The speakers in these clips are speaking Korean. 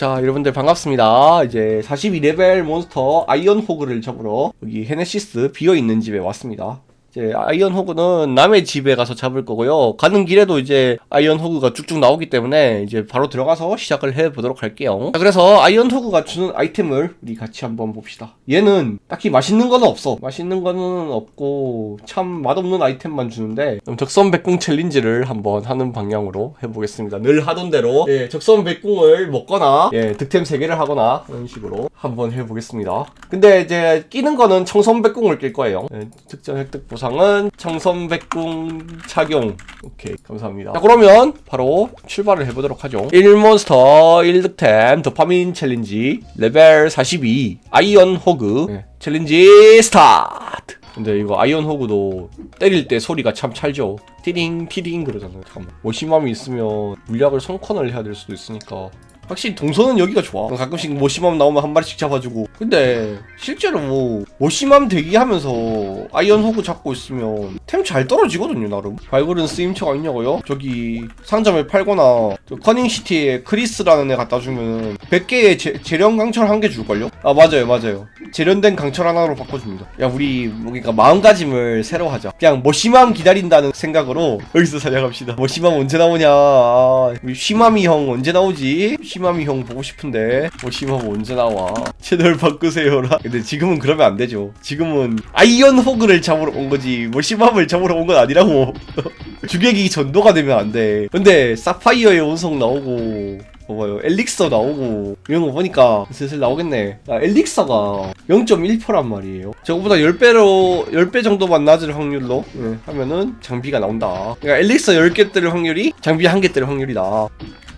자, 여러분들 반갑습니다. 이제 42레벨 몬스터 아이언 호그를 잡으러 여기 헤네시스 비어 있는 집에 왔습니다. 이제 아이언 호그는 남의 집에 가서 잡을 거고요. 가는 길에도 이제 아이언 호그가 쭉쭉 나오기 때문에 이제 바로 들어가서 시작을 해 보도록 할게요. 자, 그래서 아이언 호그가 주는 아이템을 우리 같이 한번 봅시다. 얘는 딱히 맛있는 거는 없어. 맛있는 거는 없고 참 맛없는 아이템만 주는데 적선 백궁 챌린지를 한번 하는 방향으로 해보겠습니다. 늘 하던 대로 예, 적선 백궁을 먹거나 예, 득템 3개를 하거나 이런 식으로 한번 해보겠습니다. 근데 이제 끼는 거는 청선 백궁을 낄 거예요. 예, 특전 획득 보상 은 청선 백궁 착용. 오케이 감사합니다. 자 그러면 바로 출발을 해보도록 하죠. 1몬스터 1득템 도파민 챌린지 레벨 42 아이언 호그 예, 챌린지 스타트. 근데 이거 아이언 호그도 때릴 때 소리가 참 찰죠. 티링 티링 그러잖아요. 참 모심함이 있으면 물약을 성컨을 해야 될 수도 있으니까 확실히 동선은 여기가 좋아. 가끔씩 모심함 나오면 한 마리씩 잡아주고. 근데 실제로 뭐 모심함 대기하면서 아이언 호그 잡고 있으면 템 잘 떨어지거든요 나름. 발굴은 쓰임처가 있냐고요? 저기 상점에 팔거나 저 커닝시티에 크리스라는 애 갖다 주면 100개의 재, 재련 강철 한 개 줄걸요? 아 맞아요 맞아요. 재련된 강철 하나로 바꿔줍니다. 야 우리 뭐 그러니까 마음가짐을 새로 하자. 그냥 모심함 기다린다는 생각으로 여기서 사냥합시다. 모심함 언제 나오냐? 아, 우리 쉬마미 형 언제 나오지? 쉬 마미 형 보고 싶은데 모심함 언제 나와? 채널 바꾸세요라. 근데 지금은 그러면 안 되죠. 지금은 아이언 호그를 잡으러 온 거지 모심함을 잡으러 온 건 아니라고. 주객이 전도가 되면 안 돼. 근데 사파이어의 원석 나오고 봐봐요 엘릭서 나오고 이런 거 보니까 슬슬 나오겠네 아, 엘릭서가 0.1%란 말이에요 저거보다 10배로 10배 정도만 낮을 확률로 예, 하면은 장비가 나온다 그러니까 엘릭서 10개 뜰 확률이 장비 1개 뜰 확률이다 야,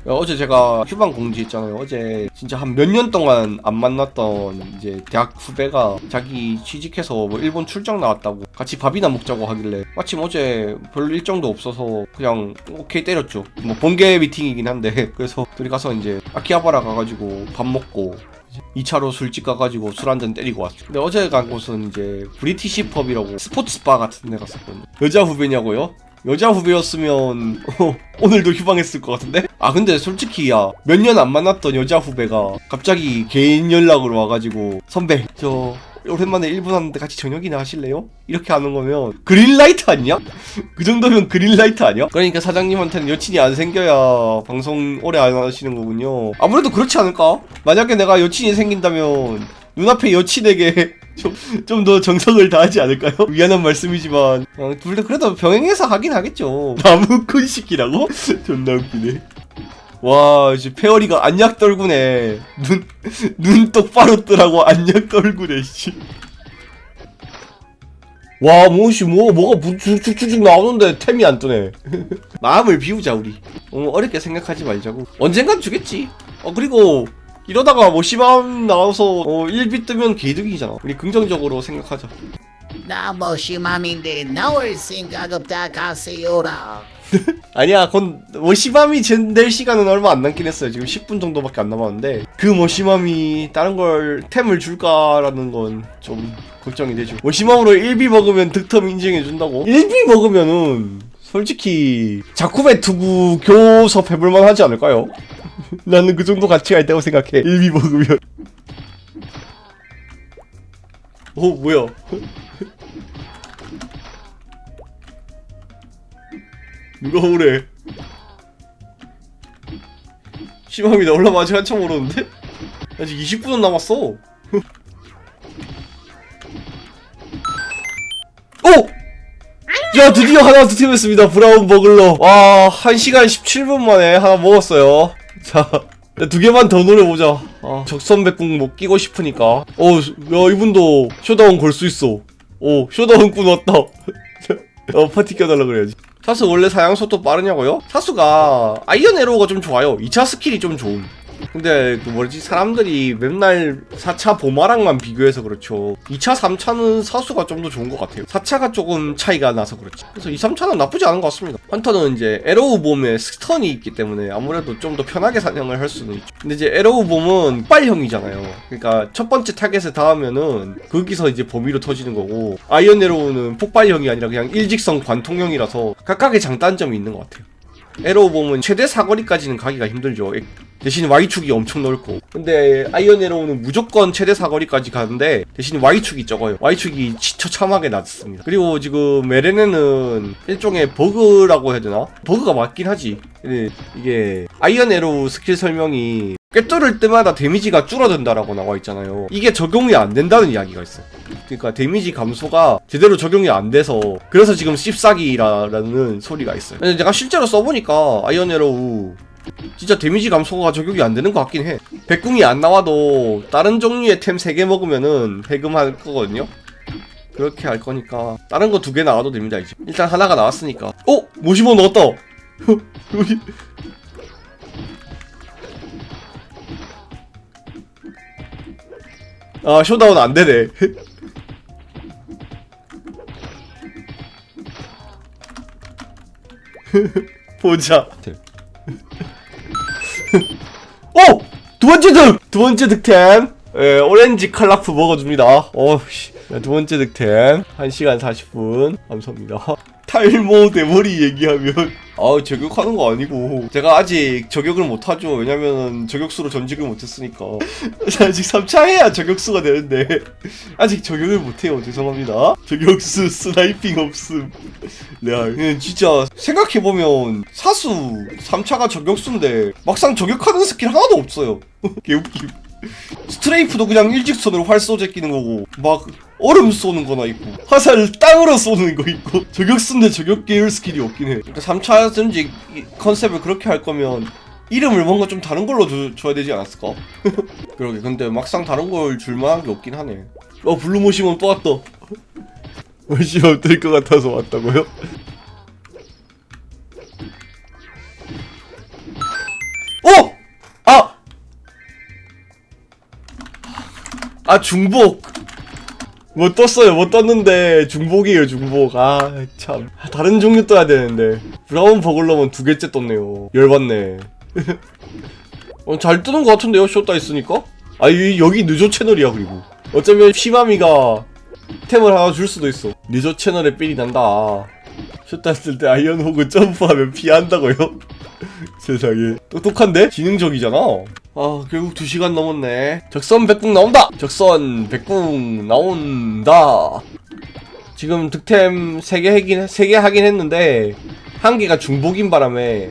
어제 제가 휴방 공지 있잖아요. 어제 진짜 한 몇 년 동안 안 만났던 이제 대학 후배가 자기 취직해서 뭐 일본 출장 나왔다고 같이 밥이나 먹자고 하길래 마침 어제 별 일정도 없어서 그냥 오케이 때렸죠. 뭐 본계 미팅이긴 한데 그래서 둘이 가서 이제 아키하바라 가가지고 밥 먹고 2차로 술집 가가지고 술 한 잔 때리고 왔죠. 근데 어제 간 곳은 이제 브리티시 펍이라고 스포츠 바 같은 데 갔었거든요. 여자 후배냐고요? 여자 후배였으면 어, 오늘도 휴방했을 것 같은데? 아 근데 솔직히 야 몇 년 안 만났던 여자 후배가 갑자기 개인 연락으로 와가지고 선배 저 오랜만에 일본 왔는데 같이 저녁이나 하실래요? 이렇게 하는 거면 그린라이트 아니냐? 그 정도면 그린라이트 아니야? 그러니까 사장님한테는 여친이 안 생겨야 방송 오래 안 하시는 거군요 아무래도 그렇지 않을까? 만약에 내가 여친이 생긴다면 눈앞에 여친에게 좀 더 정성을 다하지 않을까요? 미안한 말씀이지만. 어, 둘다 그래도 병행해서 하긴 하겠죠. 나무꾼 시키라고? 존나 웃기네. 와 이제 페어리가 안약 떨구네. 눈, 눈 똑바로 뜨라고 안약 떨구네 씨. 와 뭐시 뭐 뭐가 쭉쭉쭉 나오는데 템이 안 뜨네. 마음을 비우자 우리. 어, 어렵게 생각하지 말자고. 언젠간 주겠지. 어 그리고 이러다가 뭐 시밤 나와서 어 1비 뜨면 개이득이잖아 우리 긍정적으로 생각하자 너무 심함인데 나올 생각 없다 가세요라. 아니야, 건 모시밤이 될 시간은 얼마 안 남긴 했어요. 지금 10분 정도밖에 안 남았는데 그 모시맘이 다른 걸 템을 줄까라는 건 좀 걱정이 되죠. 모시맘으로 1비 먹으면 득템 인증해 준다고? 1비 먹으면은 솔직히 자쿠베 투구 교섭 해볼만 하지 않을까요? 나는 그 정도 가치가 있다고 생각해. 1비 먹으면. 어, 뭐야? 누가 오래? 나 올라면 아직 한참 오르는데? 아직 20분은 남았어. 오! 야 드디어 하나 득템했습니다 브라운 버글러 와 1시간 17분 만에 하나 먹었어요 자 두 개만 더 노려보자. 아, 적선백궁 못 끼고 싶으니까. 어 야 이분도 쇼다운 걸 수 있어. 오 쇼다운꾼 왔다. 어 파티 껴달라 그래야지. 사수 원래 사양 속도 빠르냐고요? 사수가 아이언 에로우가 좀 좋아요. 2차 스킬이 좀 좋은 근데 그 뭐지? 사람들이 맨날 4차 보마랑만 비교해서 그렇죠. 2차 3차는 사수가 좀 더 좋은 것 같아요. 4차가 조금 차이가 나서 그렇지. 그래서 2, 3차는 나쁘지 않은 것 같습니다. 헌터는 이제 에로우 봄에 스턴이 있기 때문에 아무래도 좀 더 편하게 사냥을 할 수는 있죠. 근데 이제 에로우 봄은 폭발형이잖아요. 그러니까 첫 번째 타겟에 닿으면은 거기서 이제 범위로 터지는 거고 아이언 에로우는 폭발형이 아니라 그냥 일직선 관통형이라서 각각의 장단점이 있는 것 같아요. 에로우 봄은 최대 사거리까지는 가기가 힘들죠 대신 Y축이 엄청 넓고. 근데 아이언 에로우는 무조건 최대 사거리까지 가는데 대신 Y축이 적어요. Y축이 처참하게 낮습니다. 그리고 지금 LN에는 일종의 버그라고 해야 되나? 버그가 맞긴 하지. 이게 아이언 에로우 스킬 설명이 꿰뚫을 때마다 데미지가 줄어든다라고 나와 있잖아요. 이게 적용이 안 된다는 이야기가 있어요. 그러니까 데미지 감소가 제대로 적용이 안 돼서 그래서 지금 씹사기라는 소리가 있어요. 내가 실제로 써보니까 아이언 에로우 진짜 데미지 감소가 적용이 안 되는 것 같긴 해. 백궁이 안 나와도 다른 종류의 템 3개 먹으면은 해금할 거거든요. 그렇게 할 거니까 다른 거 두 개 나와도 됩니다 이제. 일단 하나가 나왔으니까. 어? 모시모 넣었다. 아 쇼다운 안 되네. 보자. 오! 두 번째 득! 두 번째 득템. 예, 오렌지 칼라프 먹어줍니다. 어우씨. 두 번째 득템. 1시간 40분. 감사합니다. 탈모 대머리 얘기하면. 아 저격하는 거 아니고. 제가 아직 저격을 못하죠. 왜냐면 저격수로 전직을 못했으니까. 아직 3차 해야 저격수가 되는데. 아직 저격을 못해요. 죄송합니다. 저격수 스나이핑 없음. 야, 그냥 진짜 생각해보면 사수 3차가 저격수인데 막상 저격하는 스킬 하나도 없어요. 개웃김. 스트레이프도 그냥 일직선으로 활 쏘제 끼는 거고 막 얼음 쏘는 거나 있고 화살 땅으로 쏘는 거 있고 저격수인데 저격 계열 스킬이 없긴 해. 그러니까 3차 전직 이 컨셉을 그렇게 할 거면 이름을 뭔가 좀 다른 걸로 줘, 줘야 되지 않았을까? 그러게 근데 막상 다른 걸 줄만한 게 없긴 하네. 어 블루모시몬 또 왔다. 모시몬 뜰것 같아서 왔다고요? 어! 아 중복. 뭐 떴어요. 뭐 떴는데 중복이에요 중복. 아참. 다른 종류 떠야 되는데. 브라운 버글러면 두 개째 떴네요. 열받네. 어, 잘 뜨는 것 같은데요? 쇼따 있으니까? 아 이, 여기 느조 채널이야 그리고. 어쩌면 시마미가 템을 하나 줄 수도 있어. 느조 채널에 삘이 난다. 쇼따 쓸때 아이언 호그 점프하면 피한다고요? 세상에. 똑똑한데? 지능적이잖아 아 결국 2시간 넘었네. 적선 백궁 나온다! 적선 백궁 나온다. 지금 득템 3개 하긴, 3개 하긴 했는데 한 개가 중복인 바람에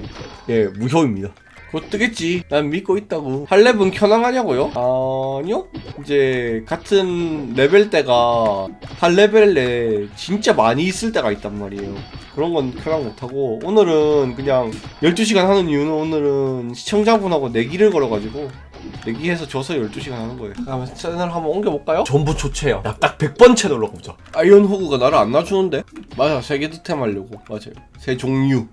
예 무효입니다 곧 뜨겠지. 난 믿고 있다고. 할렙은 켜낭하냐고요? 아니요. 이제 같은 레벨대가 한 레벨에 진짜 많이 있을 때가 있단 말이에요. 그런 건 켜낭 못하고. 오늘은 그냥 12시간 하는 이유는 오늘은 시청자분하고 내기를 걸어가지고 내기해서 져서 12시간 하는 거예요. 그럼 채널 한번 옮겨볼까요? 전부 조체야 야, 딱 100번 채널로 가보자. 아이언 호그가 나를 안 놔주는데? 맞아. 세개 득템 하려고. 맞아요. 세 종류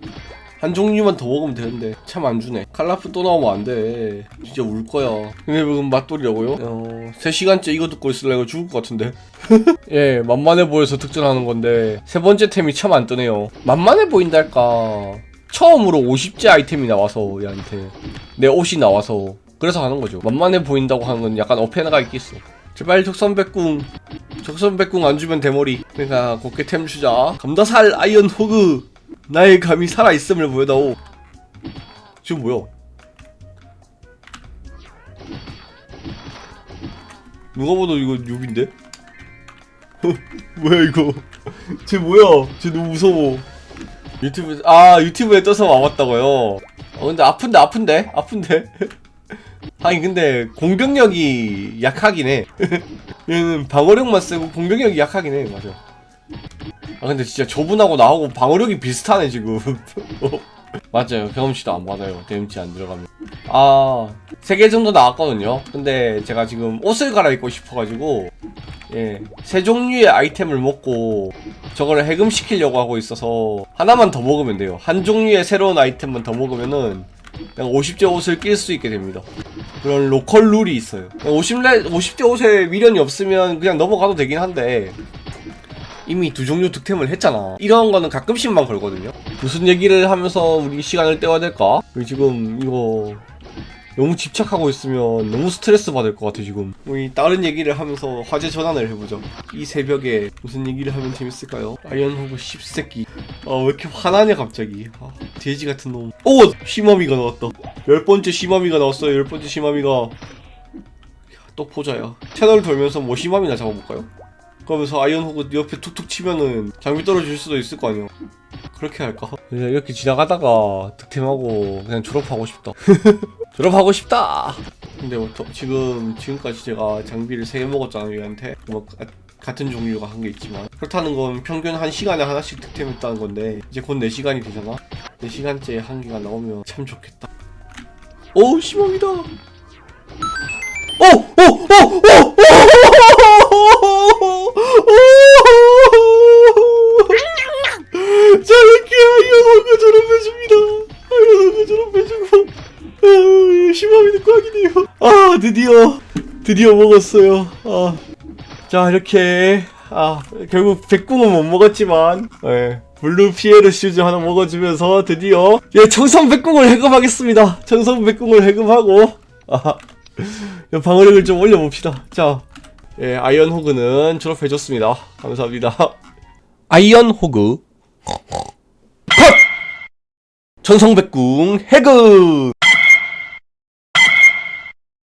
한 종류만 더 먹으면 되는데 참 안 주네. 칼라프 또 나오면 안돼. 진짜 울 거야. 근데 지금 맛돌이라고요? 어... 3시간째 이거 듣고 있으려고 죽을 것 같은데. 예 만만해 보여서 득전하는 건데 세 번째 템이 참 안 뜨네요. 만만해 보인달까? 처음으로 50제 아이템이 나와서 얘한테. 내 옷이 나와서. 그래서 하는 거죠. 만만해 보인다고 하는 건 약간 어페나가 있겠어. 제발 적선백궁. 적선백궁 안 주면 대머리. 그러니까 곱게 템 주자. 감다살 아이언 호그 나의 감이 살아있음을 보여다오. 지금 뭐야? 누가 봐도 이거 욕인데? 뭐야 이거? 쟤 뭐야? 쟤 너무 무서워. 유튜브 아 유튜브에 떠서 와봤다고요? 어 근데 아픈데 아픈데? 아픈데? 아니 근데 공격력이 약하긴 해. 얘는 방어력만 세고 공격력이 약하긴 해. 맞아 아 근데 진짜 저분하고 나하고 방어력이 비슷하네 지금. 어. 맞아요. 경험치도 안 받아요. 데미지 안 들어가면. 아 3개 정도 나왔거든요. 근데 제가 지금 옷을 갈아입고 싶어가지고 예, 세 종류의 아이템을 먹고 저거를 해금시키려고 하고 있어서 하나만 더 먹으면 돼요. 한 종류의 새로운 아이템만 더 먹으면은 그냥 50제 옷을 낄 수 있게 됩니다. 그런 로컬 룰이 있어요. 50레, 50제 옷에 미련이 없으면 그냥 넘어가도 되긴 한데 이미 두 종류 득템을 했잖아. 이런 거는 가끔씩만 걸거든요. 무슨 얘기를 하면서 우리 시간을 때워야 될까? 지금 이거 너무 집착하고 있으면 너무 스트레스 받을 것 같아 지금. 우리 다른 얘기를 하면서 화제 전환을 해보죠. 이 새벽에 무슨 얘기를 하면 재밌을까요? 아이언 호그 10새끼. 아왜 이렇게 화나냐 갑자기. 아, 돼지 같은 놈. 오! 시머미가 나왔다. 열 번째 시마미가 나왔어요. 열 번째 시마미가. 야, 또 포자야. 채널 돌면서 뭐 시마미나 잡아볼까요? 그러면서 아이언 호그 옆에 툭툭 치면은 장비 떨어질 수도 있을 거 아니야. 그렇게 할까? 그냥 이렇게 지나가다가 득템하고 그냥 졸업하고 싶다. 졸업하고 싶다. 근데 뭐 더- 지금 지금까지 제가 장비를 세 개 먹었잖아요 얘한테. 뭐 가- 같은 종류가 한개 있지만 그렇다는 건 평균 한 시간에 하나씩 득템했다는 건데 이제 곧 4시간이 되잖아 4시간째 한 개가 나오면 참 좋겠다 오 시범이다 오! 오! 오! 오! 오! 드디어 드디어 먹었어요. 아. 자 이렇게. 아 결국 백궁은 못 먹었지만 예, 블루 피에르 슈즈 하나 먹어주면서 드디어 예 청선 백궁을 해금하겠습니다. 청선 백궁을 해금하고 아 방어력을 좀 올려봅시다. 자 예, 아이언 호그는 졸업해줬습니다. 감사합니다. 아이언 호그. 컷! 천성백궁 해금